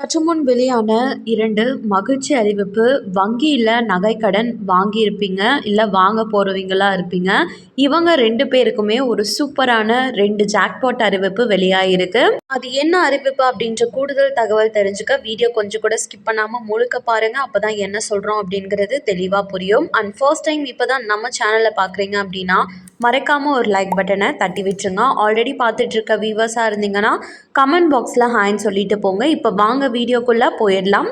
சற்று முன் வெளியான இரண்டு மகிழ்ச்சி அறிவிப்பு வங்கியில் நகைக்கடன் வாங்கியிருப்பீங்க இல்லை வாங்க போகிறவங்களா இருப்பீங்க. இவங்க ரெண்டு பேருக்குமே ஒரு சூப்பரான ரெண்டு ஜாக்பாட் அறிவிப்பு வெளியாகிருக்கு அது என்ன அறிவிப்பு அப்படின்ற கூடுதல் தகவல் தெரிஞ்சுக்க வீடியோ கொஞ்சம் கூட ஸ்கிப் பண்ணாமல் முழுக்க பாருங்கள் அப்போ தான் என்ன சொல்கிறோம் அப்படிங்கிறது தெளிவாக புரியும். அண்ட் ஃபர்ஸ்ட் டைம் இப்போ தான் நம்ம சேனலை பார்க்குறீங்க அப்படின்னா மறக்காமல் ஒரு லைக் பட்டனை தட்டி விட்டுருங்க. ஆல்ரெடி பார்த்துட்ருக்க வியூவர்ஸாக இருந்தீங்கன்னா கமெண்ட் பாக்ஸில் ஹாய்ன்னு சொல்லிட்டு போங்க. இப்போ வாங்க வீடியோக்குள்ளே போயிடலாம்.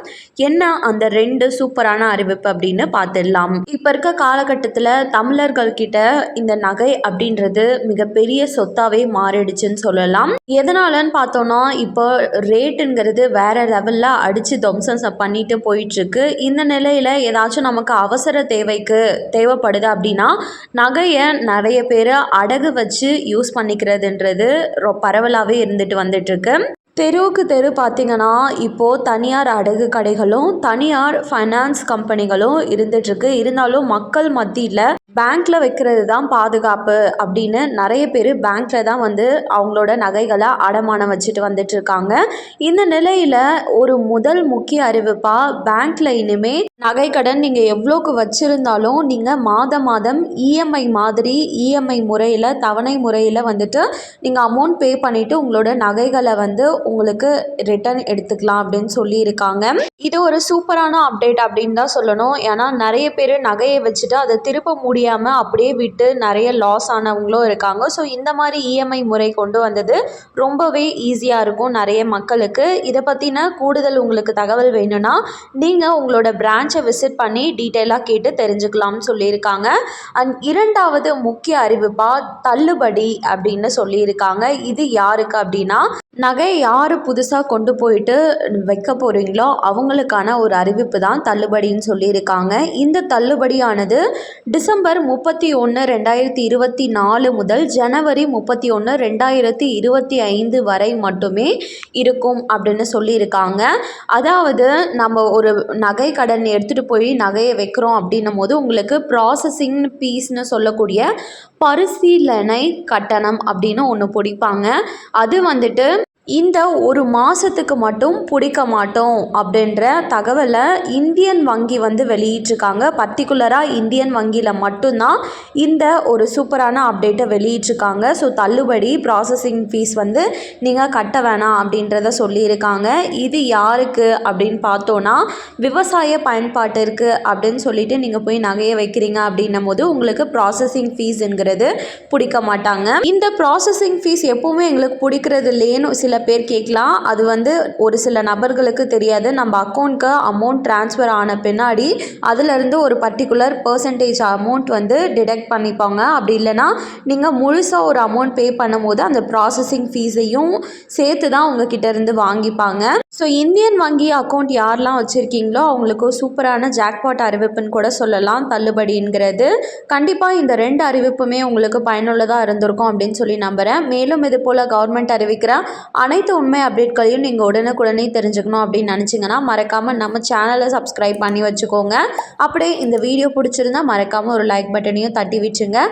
என்ன அந்த ரெண்டு சூப்பரான அறிவிப்பு அப்படின்னு பார்த்துடலாம் இப்போ இருக்க காலகட்டத்தில் தமிழர்கள்கிட்ட இந்த நகை அப்படின்றது மிகப்பெரிய சொத்தாவே மாறிடுச்சுன்னு சொல்லலாம். எதனாலன்னு பார்த்தோன்னா இப்போ ரேட்டுங்கிறது வேற லெவலில் அடித்து துவம்சம் பண்ணிட்டு போயிட்டுருக்கு. இந்த நிலையில் ஏதாச்சும் நமக்கு அவசர தேவைக்கு தேவைப்படுது அப்படின்னா நகையை நிறைய பேர் அடகு வச்சு யூஸ் பண்ணிக்கிறதுன்றது ரொ பரவலாகவே இருந்துட்டு வந்துட்டு இருக்கு. தெருவுக்கு தெரு பார்த்தீங்கன்னா இப்போது தனியார் அடகு கடைகளும் தனியார் ஃபைனான்ஸ் கம்பெனிகளும் இருந்துகிட்ருக்கு இருந்தாலும் மக்கள் மத்தியில் பேங்க்கில் வைக்கிறது தான் பாதுகாப்பு அப்படின்னு நிறைய பேர் பேங்க்கில் தான் வந்து அவங்களோட நகைகளை அடமானம் வச்சுட்டு வந்துட்டு இருக்காங்க. இந்த நிலையில் ஒரு முதல் முக்கிய அறிவிப்பாக பேங்க்கில் இனிமே நகை கடன் நீங்கள் எவ்வளோக்கு வச்சுருந்தாலும் நீங்கள் மாதம் மாதம் இஎம்ஐ மாதிரி இஎம்ஐ முறையில் தவணை முறையில் வந்துட்டு நீங்கள் அமௌண்ட் பே பண்ணிவிட்டு உங்களோட நகைகளை வந்து உங்களுக்கு ரிட்டர்ன் எடுத்துக்கலாம் அப்படின்னு சொல்லியிருக்காங்க. இது ஒரு சூப்பரான அப்டேட் அப்படின்னு தான் சொல்லணும். ஏன்னா நிறைய பேர் நகையை வச்சுட்டு அதை திருப்ப முடியாமல் அப்படியே விட்டு நிறைய லாஸ் ஆனவங்களும் இருக்காங்க. ஸோ இந்த மாதிரி இஎம்ஐ முறை கொண்டு வந்தது ரொம்பவே ஈஸியாக இருக்கும் நிறைய மக்களுக்கு. இதை பற்றின கூடுதல் உங்களுக்கு தகவல் வேணும்னா நீங்கள் உங்களோட பிரான்ச்சை விசிட் பண்ணி டீட்டெயிலாக கேட்டு தெரிஞ்சுக்கலாம்னு சொல்லியிருக்காங்க. அண்ட் இரண்டாவது முக்கிய அறிவிப்பாக தள்ளுபடி அப்படின்னு சொல்லியிருக்காங்க. இது யாருக்கு அப்படின்னா நகை யார் புதுசாக கொண்டு போயிட்டு வைக்க போகிறீங்களோ அவங்களுக்கான ஒரு அறிவிப்பு தான் தள்ளுபடின்னு சொல்லியிருக்காங்க. இந்த தள்ளுபடியானது டிசம்பர் முப்பத்தி ஒன்று ரெண்டாயிரத்தி இருபத்தி நாலு முதல் ஜனவரி முப்பத்தி ஒன்று ரெண்டாயிரத்தி இருபத்தி ஐந்து வரை மட்டுமே இருக்கும் அப்படின்னு சொல்லியிருக்காங்க. அதாவது நம்ம ஒரு நகை கடன் எடுத்துகிட்டு போய் நகையை வைக்கிறோம் அப்படின்னும் போது உங்களுக்கு ப்ராசஸிங் ஃபீஸ்னு சொல்லக்கூடிய பரிசீலனை கட்டணம் அப்படின்னு ஒன்று பிடிப்பாங்க. அது வந்துட்டு இந்த ஒரு மாதத்துக்கு மட்டும் பிடிக்க மாட்டோம் அப்படின்ற தகவலை இந்தியன் வங்கி வந்து வெளியிட்டிருக்காங்க. பர்டிகுலராக இந்தியன் வங்கியில் மட்டும்தான் இந்த ஒரு சூப்பரான அப்டேட்டை வெளியிட்டிருக்காங்க. ஸோ தள்ளுபடி ப்ராசஸிங் ஃபீஸ் வந்து நீங்கள் கட்ட வேணாம் அப்படின்றத சொல்லியிருக்காங்க. இது யாருக்கு அப்படின்னு பார்த்தோன்னா விவசாய பயன்பாட்டிற்கு அப்படின்னு சொல்லிட்டு நீங்கள் போய் நகையை வைக்கிறீங்க அப்படின்னும் போது உங்களுக்கு ப்ராசஸிங் ஃபீஸுங்கிறது பிடிக்க மாட்டாங்க. இந்த ப்ராசஸிங் ஃபீஸ் எப்போவுமே எங்களுக்கு பிடிக்கிறது இல்லையேன்னு சில பேர் கேட்கலாம். அது வந்து ஒரு சில நபர்களுக்கு தெரியாது. நம்ம அக்கௌண்ட்க்கு அமௌண்ட் ட்ரான்ஸ்ஃபர் ஆன பின்னாடி அதுலேருந்து ஒரு பர்டிகுலர் பர்சன்டேஜ் அமௌண்ட் வந்து டிடெக்ட் பண்ணிப்பாங்க. அப்படி இல்லைன்னா நீங்கள் முழுசாக ஒரு அமௌண்ட் பே பண்ணும்போது அந்த ப்ராசஸிங் ஃபீஸையும் சேர்த்து தான் உங்ககிட்ட இருந்து வாங்கிப்பாங்க. ஸோ இந்தியன் வங்கி அக்கௌண்ட் யாரெல்லாம் வச்சுருக்கீங்களோ அவங்களுக்கு சூப்பரான ஜாக்பாட் அறிவிப்புன்னு கூட சொல்லலாம். தள்ளுபடிங்கிறது கண்டிப்பாக இந்த ரெண்டு அறிவிப்புமே உங்களுக்கு பயனுள்ளதாக இருந்திருக்கும் அப்படின்னு சொல்லி நம்புகிறேன் மேலும் இது போல் கவர்மெண்ட் அறிவிக்கிற அனைத்து உண்மை அப்டேட்களையும் நீங்கள் உடனுக்குடனே தெரிஞ்சுக்கணும் அப்படின்னு நினச்சிங்கன்னா மறக்காமல் நம்ம சேனலை சப்ஸ்கிரைப் பண்ணி வச்சுக்கோங்க. அப்படியே இந்த வீடியோ பிடிச்சிருந்தா மறக்காமல் ஒரு லைக் பட்டனையும் தட்டி விட்டுருங்க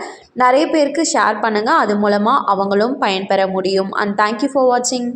நிறைய பேருக்கு ஷேர் பண்ணுங்கள் அது மூலமாக அவங்களும் பயன்பெற முடியும். அண்ட் தேங்க்யூ ஃபார் வாட்சிங்